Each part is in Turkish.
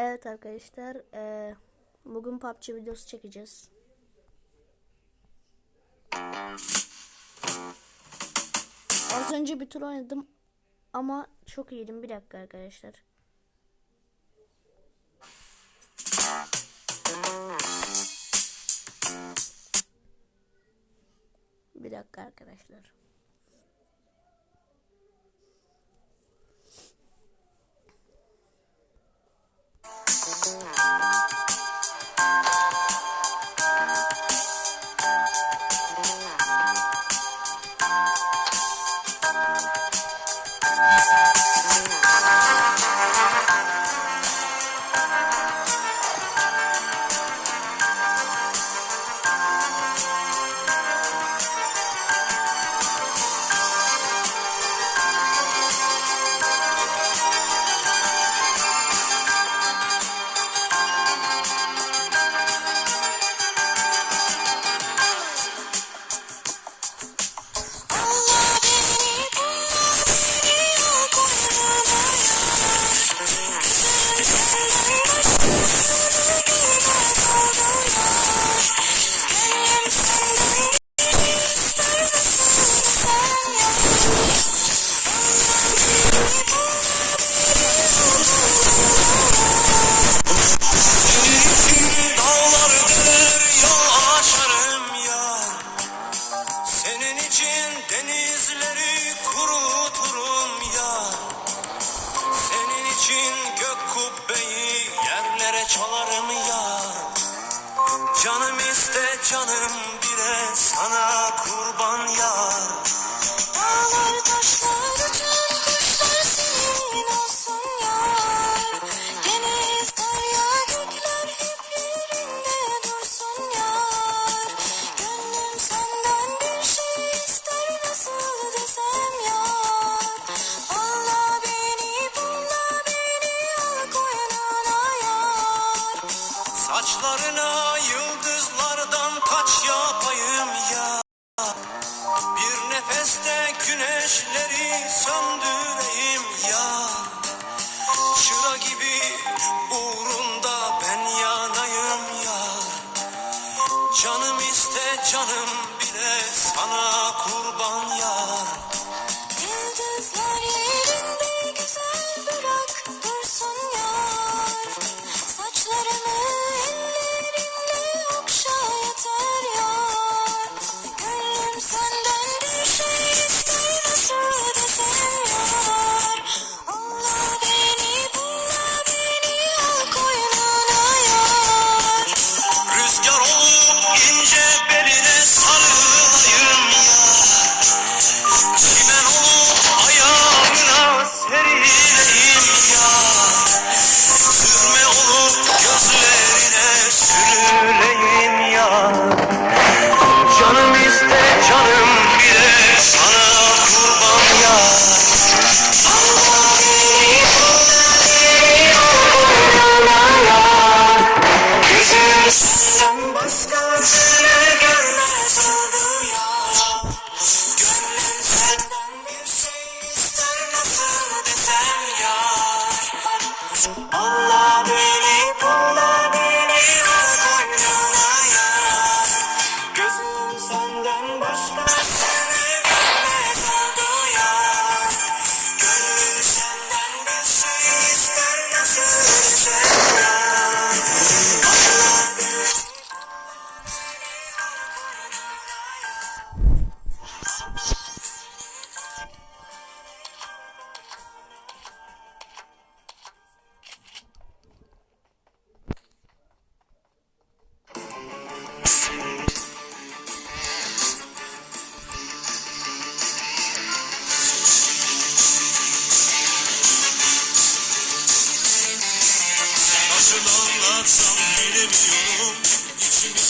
Evet arkadaşlar e, bugün PUBG videosu çekeceğiz. Az önce bir tur oynadım ama çok iyiydim bir dakika arkadaşlar. Bir dakika arkadaşlar. Senin için denizleri kuruturum ya. Senin için gök kubbeyi yerlere çalarım ya. Canım iste canım bile sana kurban ya. want to know.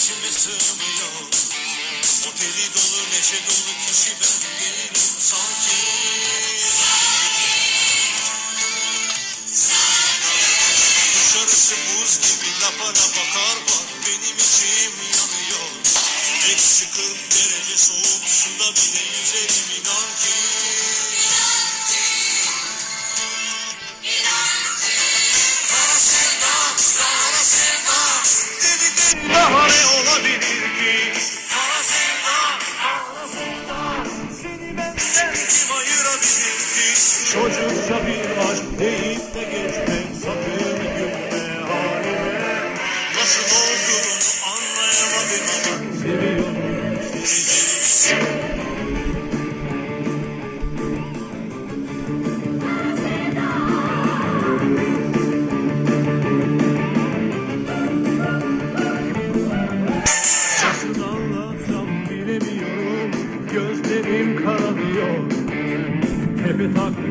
içime sığmıyor. Oteli dolu neşe dolu kişi ben değilim. Sanki Sanki Sanki Dışarısı buz gibi lapara bakar var. Benim içim yanıyor. Eksi 40 derece soğuk suda bile yüzerim.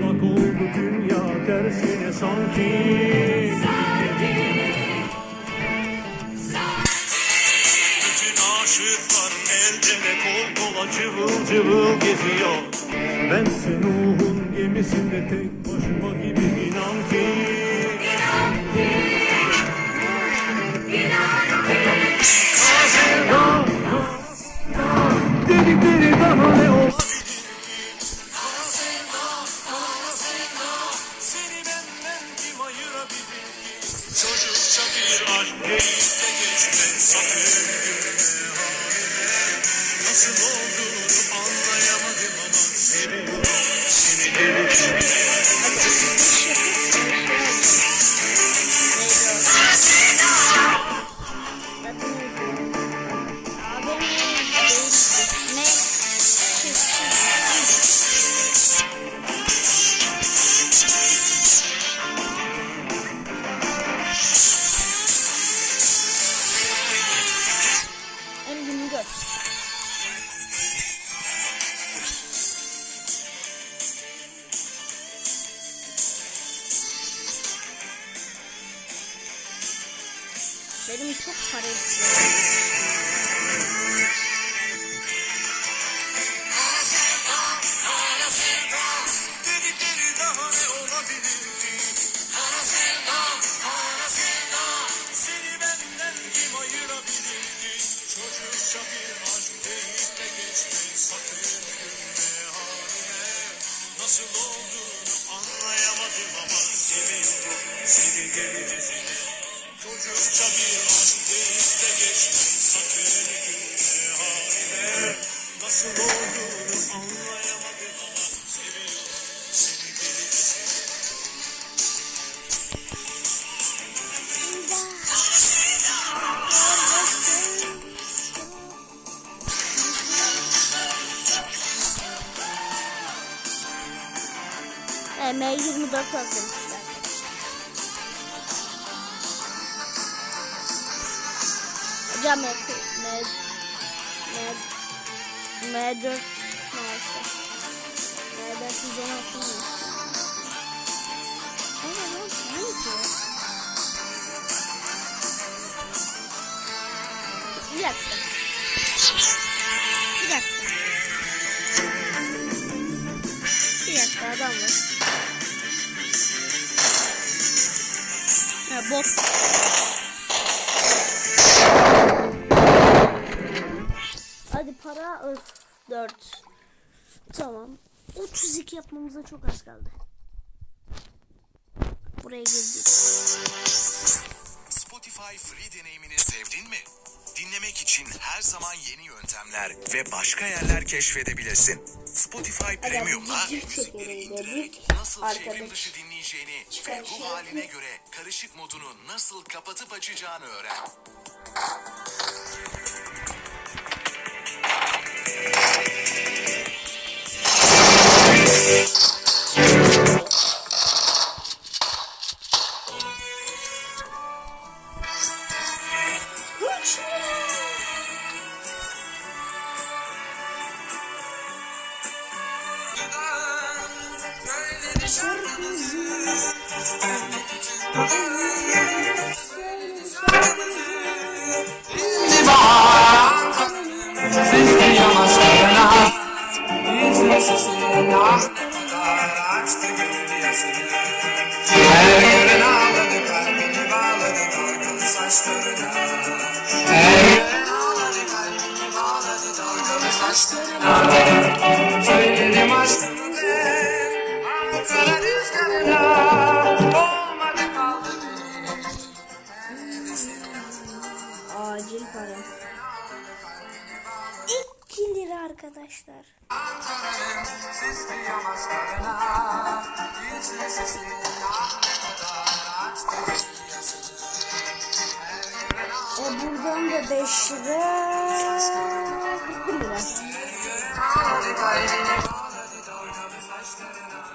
Bak oldu dünya tersine sanki. Sanki. Bütün aşıkların elde ve kol kola cıvıl cıvıl geziyor. Ben senin ruhun gemisinde tek başıma Nasıl olduğunu Sakın gülme halime Nasıl olduğunu anlayamadım ama Seviyorum seni delicesine Çocukça bir M24 hazırmışlar. Hocam M, M, M, M4 maalesef. M4 116 mı? Ha bot. Hadi para öf 4. Tamam. 32 yapmamıza çok az kaldı. Buraya girdik. Spotify free deneyimini sevdin mi? Dinlemek için her zaman yeni yöntemler ve başka yerler keşfedebilirsin. Spotify Premium'la müzikleri indirerek nasıl çevrim dışı dinleyeceğini ve ruh şey haline göre karışık modunu nasıl kapatıp açacağını öğren. you. Açtı E buradan da 5 lira. 41 lira.